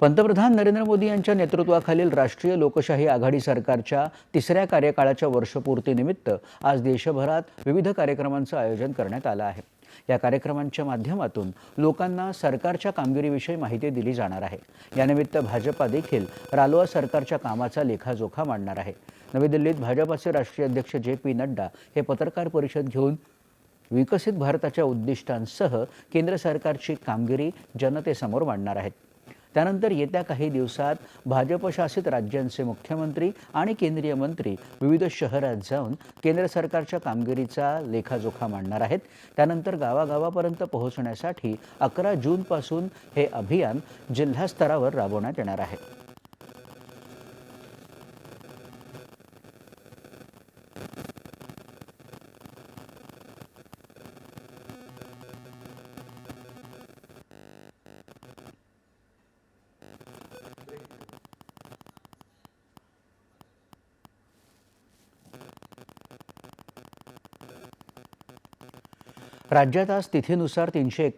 पंतप्रधान नरेंद्र मोदी यांच्या नेतृत्वाखालील राष्ट्रीय लोकशाही आघाडी सरकारच्या तिसऱ्या कार्यकाळाच्या वर्षपूर्तीनिमित्त आज देशभरात विविध कार्यक्रमांचं आयोजन करण्यात आलं आहे. या कार्यक्रमांच्या माध्यमातून लोकांना सरकारच्या कामगिरीविषयी माहिती दिली जाणार आहे. यानिमित्त भाजपा देखील रालोआ सरकारच्या कामाचा लेखाजोखा मांडणार आहे. नवी दिल्लीत भाजपाचे राष्ट्रीय अध्यक्ष जे पी नड्डा हे पत्रकार परिषद घेऊन विकसित भारताच्या उद्दिष्टांसह केंद्र सरकारची कामगिरी जनतेसमोर मांडणार आहेत. त्यानंतर येत्या काही दिवसात भाजपशासित राज्यांचे मुख्यमंत्री आणि केंद्रीय मंत्री विविध शहरात जाऊन केंद्र सरकारच्या कामगिरीचा लेखाजोखा मांडणार आहेत. त्यानंतर गावागावापर्यंत पोहोचण्यासाठी अकरा जूनपासून हे अभियान जिल्हास्तरावर राबवण्यात येणार आहे. राज्यात आज तिथीनुसार तीनशे